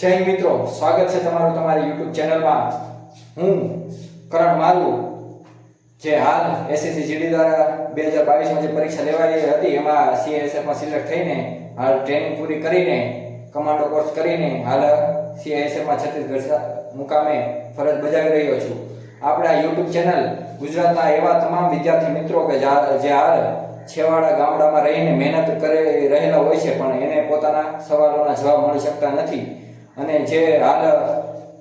જય મિત્રો, સ્વાગત છે તમારું તમારી યુટ્યુબ ચેનલમાં. હું કરણ માલુ, જે હાલ એસએસસી જીડી દ્વારા બે હજાર બાવીસમાં જે પરીક્ષા લેવાઈ હતી, એમાં સીએસએફમાં સિલેક્ટ થઈને, હાલ ટ્રેનિંગ પૂરી કરીને કમાન્ડો કોર્સ કરીને, હાલ સીએસએફમાં છત્તીસગઢ મુકામે ફરજ બજાવી રહ્યો છું. આપણા યુટ્યુબ ચેનલ ગુજરાતના એવા તમામ વિદ્યાર્થી મિત્રો કે જે હાલ છેવાડા ગામડામાં રહીને મહેનત કરી રહેલા હોય છે, પણ એને પોતાના સવાલોના જવાબ મળી શકતા નથી. અને જે હાલ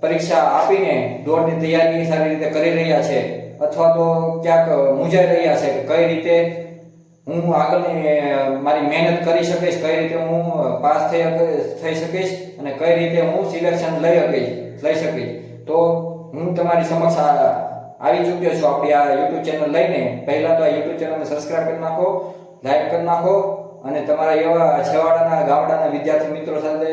પરીક્ષા આપીને દોડની તૈયારી સારી રીતે કરી રહ્યા છે, અથવા તો ક્યાંક મૂંઝાઈ રહ્યા છે કઈ રીતે હું આગળની મારી મહેનત કરી શકીશ, કઈ રીતે હું પાસ થઈ થઈ શકીશ અને કઈ રીતે હું સિલેક્શન લઈ શકીશ લઈ શકીશ. તો હું તમારી સમક્ષ આવી ચૂક્યો છું આપણી આ યુટ્યુબ ચેનલ લઈને. પહેલાં તો આ યુટ્યુબ ચેનલને સબસ્ક્રાઇબ કરી નાખો, લાઈક કરી નાખો અને તમારા એવા છેવાડાના ગામડાના વિદ્યાર્થી મિત્રો સાથે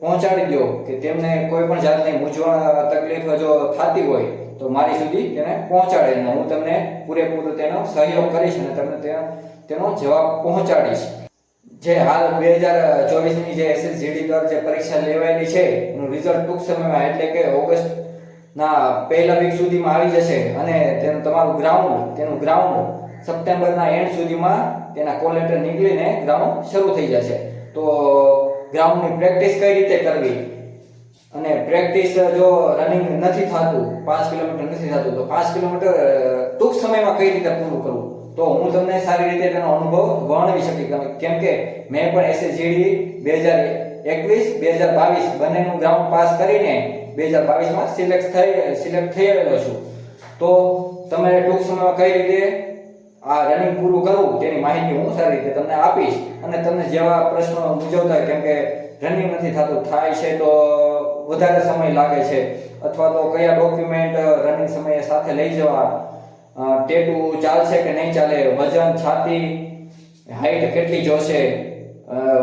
પહોંચાડી દો કે તેમને કોઈ પણ જાતની મૂંઝવણ તકલીફ જો થતી હોય, તો મારી સુધી તેને પહોંચાડે અને હું તમને પૂરેપૂરો તેનો સહયોગ કરીશ અને તમને તેનો જવાબ પહોંચાડીશ. જે હાલ બે હજાર ચોવીસની જે એસએસજીડી દ્વારા જે પરીક્ષા લેવાયેલી છે, એનું રિઝલ્ટ ટૂંક સમયમાં એટલે કે ઓગસ્ટના પહેલા વીક સુધીમાં આવી જશે અને તેનું તમારું ગ્રાઉન્ડ તેનું ગ્રાઉન્ડ સપ્ટેમ્બરના એન્ડ સુધીમાં તેના કોલેટર નીકળીને ગ્રાઉન્ડ શરૂ થઈ જશે. તો ગ્રાઉન્ડની પ્રેક્ટિસ કઈ રીતે કરવી? અને પ્રેક્ટિસ જો રનિંગ નથી થતું, પાંચ કિલોમીટર નથી થતું, તો પાંચ કિલોમીટર ટૂંક સમયમાં કઈ રીતે પૂરું કરવું? તો હું તમને સારી રીતે તેનો અનુભવ વર્ણવી શકી કેમ- કેમ કે મેં પણ એસએસજીડી બે હજાર એકવીસ બે હજાર બાવીસ બંનેનું ગ્રાઉન્ડ પાસ કરીને બે હજાર બાવીસમાં સિલેક્ટ થઈ સિલેક્ટ થયેલો છું. તો તમે ટૂંક સમયમાં કઈ રીતે આ રનિંગ પૂરું કરવું તેની માહિતી હું સારી રીતે તમને આપીશ અને તમને જેવા પ્રશ્નો મૂંઝવતા હોય, કેમ કે રનિંગ નથી થતું, થાય છે તો વધારે સમય લાગે છે. અથવા તો કયા ડોક્યુમેન્ટ રનિંગ સમયે સાથે લઈ જવા ટેટુ ચાલશે કે નહીં ચાલે, વજન, છાતી હાઈટ કેટલી જોશે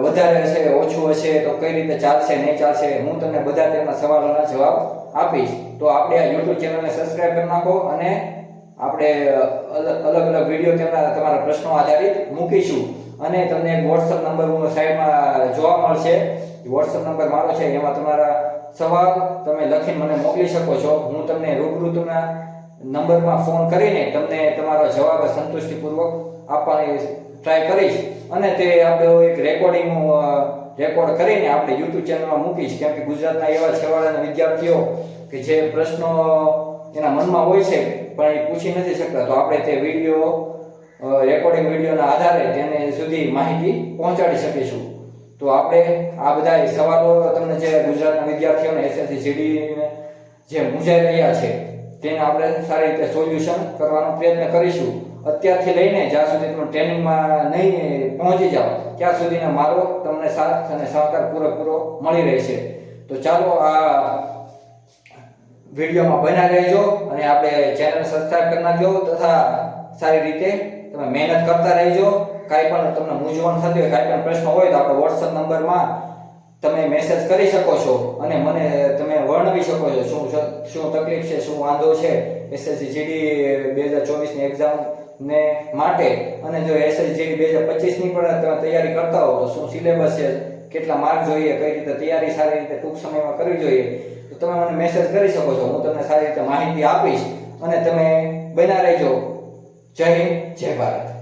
વધારે હશે, ઓછું હશે, તો કઈ રીતે ચાલશે, નહીં ચાલશે, હું તમને બધા તેમના સવાલોના જવાબ આપીશ. તો આપણે આ યુટ્યુબ ચેનલને સબસ્ક્રાઈબ કરી નાખો અને આપણે અલગ અલગ વીડિયો તેમના, તમારા પ્રશ્નો આધારિત મૂકીશું. અને તમને એક વોટ્સઅપ નંબર હું સાઈડમાં જોવા મળશે. વોટ્સઅપ નંબર મારો છે, એમાં તમારા સવાલ તમે લખીને મને મોકલી શકો છો. હું તમને રૂબરૂ તમને નંબરમાં ફોન કરીને તમને તમારો જવાબ સંતુષ્ટિપૂર્વક આપવાની ટ્રાય કરીશ. અને તે આપણે એક રેકોર્ડિંગ રેકોર્ડ કરીને આપણે યુટ્યુબ ચેનલમાં મૂકીશ. કેમ કે ગુજરાતના એવા છેવાડાના વિદ્યાર્થીઓ કે જે પ્રશ્નો એના મનમાં હોય છે પણ એ પૂછી નથી શકતા. તો આપણે તે વીડિયો રેકોર્ડિંગ વિડીયોના આધારે તેને સુધી માહિતી પહોંચાડી શકીશું. તો આપણે આ બધા સવાલો તમને જે ગુજરાતના વિદ્યાર્થીઓને એસએસસી જીડીને જે મૂંઝાઈ રહ્યા છે, તેને આપણે સારી રીતે સોલ્યુશન કરવાનો પ્રયત્ન કરીશું. અત્યારથી લઈને જ્યાં સુધી તમે ટ્રેનિંગમાં નહીં પહોંચી જાઓ, ત્યાં સુધીનો મારો તમને સાથ અને સહકાર પૂરેપૂરો મળી રહેશે. તો ચાલો આ વિડીયોમાં બન્યા રહેજો અને આપણે ચેનલ સબસ્ક્રાઇબ કરી નાખજો તથા સારી રીતે તમે મહેનત કરતા રહેજો. કાંઈ પણ તમને મૂંઝવણ થતી હોય, કાંઈ પણ પ્રશ્ન હોય તો આપણે વોટ્સઅપ નંબરમાં તમે મેસેજ કરી શકો છો અને મને તમે વર્ણવી શકો છો શું શું તકલીફ છે, શું વાંધો છે એસએસસી જીડી બે હજાર ચોવીસની એક્ઝામ ને માટે. અને જો એસએસસી જીડી બે હજાર પચીસની પણ તમે તૈયારી કરતા હો તો શું સિલેબસ છે કેટલા માર્ક જોઈએ, કઈ રીતે તૈયારી સારી રીતે ટૂંક સમયમાં કરવી જોઈએ, તો તમે મને મેસેજ કરી શકો છો. હું તમને સારી રીતે માહિતી આપીશ અને તમે બના રહેજો. જય હિન્દ, જય ભારત.